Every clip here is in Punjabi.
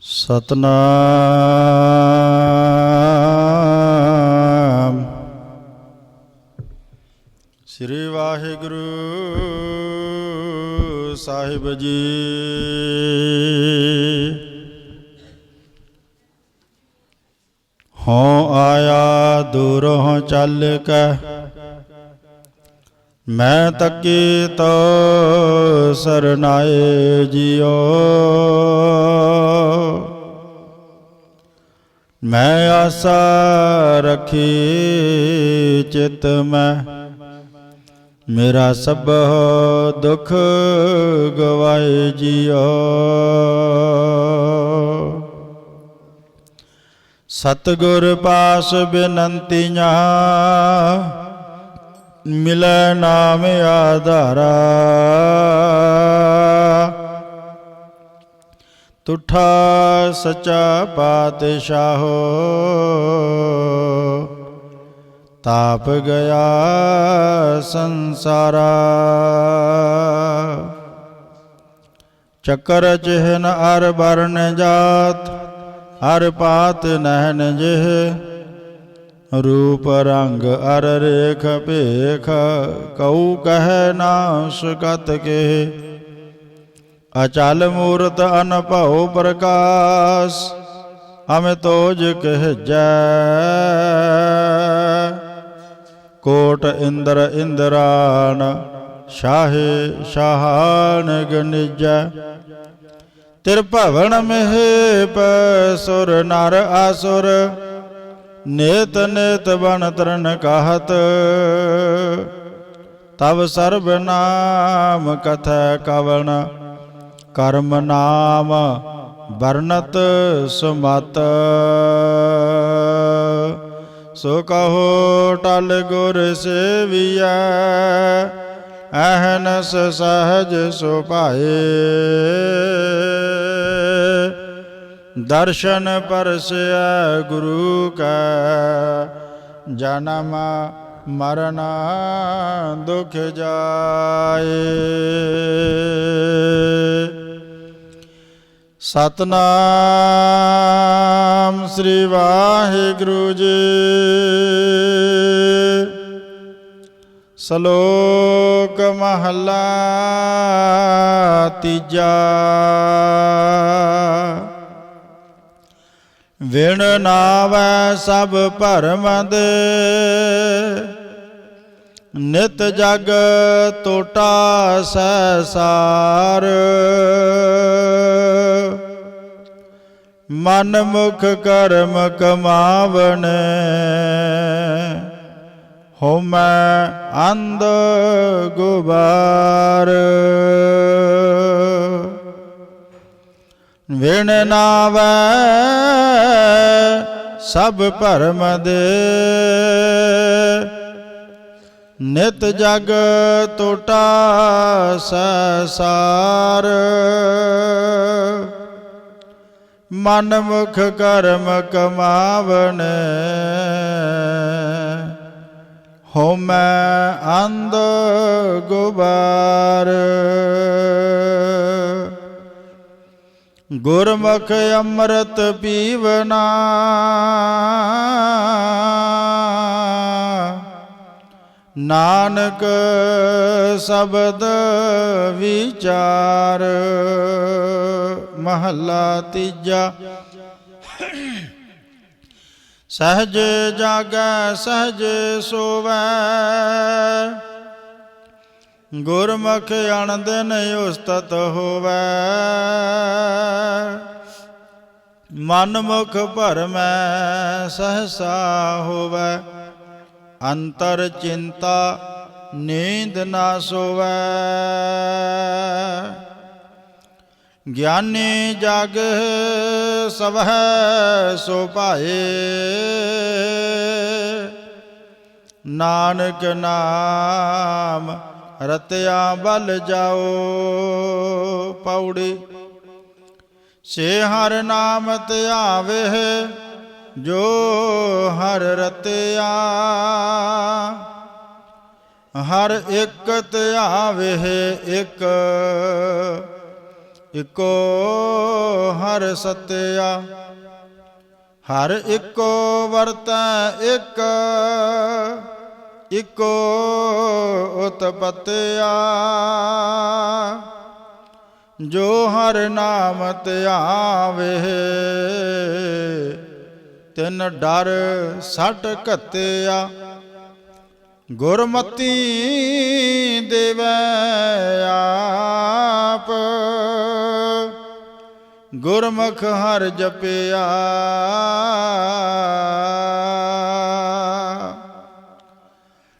ਸਤਨਾਮ। ਸ੍ਰੀ ਵਾਹਿਗੁਰੂ ਸਾਹਿਬ ਜੀ। ਹਉ ਆਇਆ ਦੂਰੋਂ ਚੱਲ ਕੇ ਮੈਂ ਤੱਕੀ ਤੋ ਸਰਨਾਏ ਜਿਉ ਮੈਂ ਆਸਾ ਰਖੀ ਚਿਤ ਮੈਂ। ਮੇਰਾ ਸਭ ਦੁੱਖ ਗਵਾਏ ਜਿਉ ਸਤਗੁਰ ਪਾਸ ਬੇਨੰਤੀਆਂ ਮਿਲੈ ਨਾਮ ਆਧਾਰਾ। ਤੁਠਾ ਸਚਾ ਪਾਤਸ਼ਾਹੋ ਤਾਪ ਗਿਆ ਸੰਸਾਰਾ। ਚੱਕਰ ਚਿਹਨ ਅਰ ਬਰਨ ਜਾਤ ਹਰ ਪਾਤ ਨਹਿਨ ਜਿਹ ਰੂਪ ਰੰਗ ਅਰ ਰੇਖ ਭੇਖ, ਕਉ ਕਹਿ ਨਾ ਸਕਤ ਕੇ। ਅਚਲ ਮੂਰਤ ਅਨਭਉ ਪ੍ਰਕਾਸ਼, ਹਮੇ ਤੋਜ ਕਹਿ ਜੈ ਕੋਟ ਇੰਦਰ ਇੰਦਰਾਨ, ਸ਼ਾਹੇ ਸ਼ਾਹਾਨ ਗਨਿਜੈ। ਤਿਰ ਭਵਨ ਮਹਿ ਪਸੁਰ ਨਰ ਆਸੁਰ ਨੇਤ ਨੇਤ ਬਨ ਤਰਨ ਕਾਹਤ ਤਬ ਸਰਬ ਨਾਮ ਕਥੈ ਕਵਣ, ਕਰਮ ਨਾਮ ਵਰਨਤ ਸੁਮਤ। ਸੋ ਕਹੋ ਟਲ ਗੁਰ ਸੇਵੀਐ, ਅਹਨਸ ਸਹਜ ਸੁਭਾਏ। ਦਰਸ਼ਨ ਪਰਸੈ ਗੁਰੂ ਕੈ, ਜਨਮ ਮਰਨ ਦੁਖ ਜਾਏ। ਸਤਨਾਮ ਸ੍ਰੀ ਵਾਹਿਗੁਰੂ ਜੀ। ਸ਼ਲੋਕ ਮਹਲਾ ਤੀਜਾ। ਵਿਣ ਨਾਵੈ ਸਭ ਭਰਮ ਦੇ ਨਿਤ ਜਗ ਟੋਟਾ ਸਸਾਰ ਮਨ ਮੁਖ ਕਰਮ ਕਮਾਵਣ। ਹਉਮੈ ਅੰਧ ਗੁਬਾਰ। ਵਿਣ ਨਾਵੈ ਸਭ ਭਰਮ ਦੇ। ਨਿਤ ਜਗ ਟੋਟਾ ਸਸਾਰ। ਮਨ ਮੁਖ ਕਰਮ ਕਮਾਵਣ। ਹਉਮੈ ਅੰਧ ਗੁਬਾਰ। ਗੁਰਮੁਖ ਅੰਮ੍ਰਿਤ ਪੀਵਨਾ। ਨਾਨਕ ਸ਼ਬਦ ਵਿਚਾਰ ਮਹੱਲਾ ਤੀਜਾ। ਸਹਜ ਜਾਗੈ ਸਹਜ ਸੋਵੈ। ਗੁਰਮੁਖ ਅਣਦਿਨ ਉਸਤਤ ਹੋਵੈ। ਮਨ ਮੁਖ ਭਰਮੈ ਸਹਸਾ ਹੋਵੈ। ਅੰਤਰ ਚਿੰਤਾ ਨੀਂਦ ਨਾ ਸੋਵੈ। ਗਿਆਨੀ ਜਗ ਸਭੈ ਸੋ ਭਾਏ। ਨਾਨਕ ਨਾਮ ਰਤਿਆ ਬਲ ਜਾਓ, ਪੌੜੀ। ਸੇ ਹਰ ਨਾਮ ਧਿਆਵੇ ਜੋ ਹਰ ਰਤਿਆ। ਹਰ ਇੱਕ ਧਿਆਵੇ ਇੱਕ, ਇਕੋ ਹਰ ਸਤਿਆ। ਹਰ ਇੱਕੋ ਵਰਤੈ, ਇੱਕ ਇੱਕੋ ਉਤਪਤਿਆ ਜੋ ਹਰ ਨਾਮ ਧਿਆਵੇ ਤਿਨ ਡਰ ਸਟ ਘਤਿਆ। ਗੁਰਮਤੀ ਦੇਵੈ ਆਪ, ਗੁਰਮੁਖ ਹਰ ਜਪਿਆ।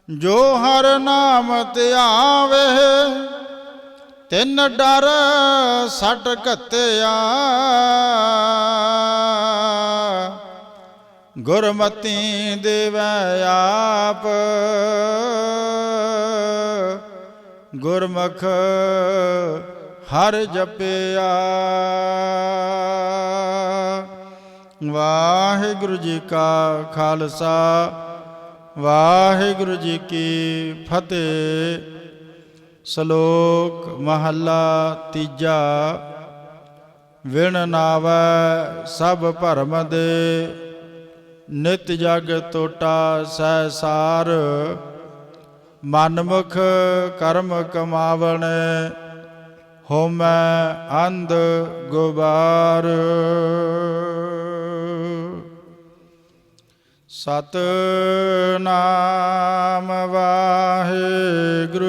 ਜੋ ਹਰ ਨਾਮ ਧਿਆਵੇ ਤਿੰਨ ਡਰ ਸਟ ਘਤਿਆ। ਗੁਰਮਤੀ ਦੇਵੈ ਆਪ, ਗੁਰਮੁਖ ਹਰ ਜਪਿਆ। ਵਾਹਿਗੁਰੂ ਜੀ ਕਾ ਖਾਲਸਾ ਵਾਹਿਗੁਰੂ ਜੀ ਕੀ ਫਤਿਹ। ਸ਼ਲੋਕ ਮਹੱਲਾ ਤੀਜਾ। ਵਿਣ ਨਾਵੈ ਸਭ ਭਰਮ ਦੇ। ਨਿਤ ਜਗ ਟੋਟਾ ਸਹਿ ਸਾਰ। ਮਨਮੁਖ ਕਰਮ ਕਮਾਵਣ। ਹੋਮੈ ਅੰਧ ਗੁਬਾਰ। ਸਤ ਨਾਮ ਵਾਹਿਗੁਰੂ।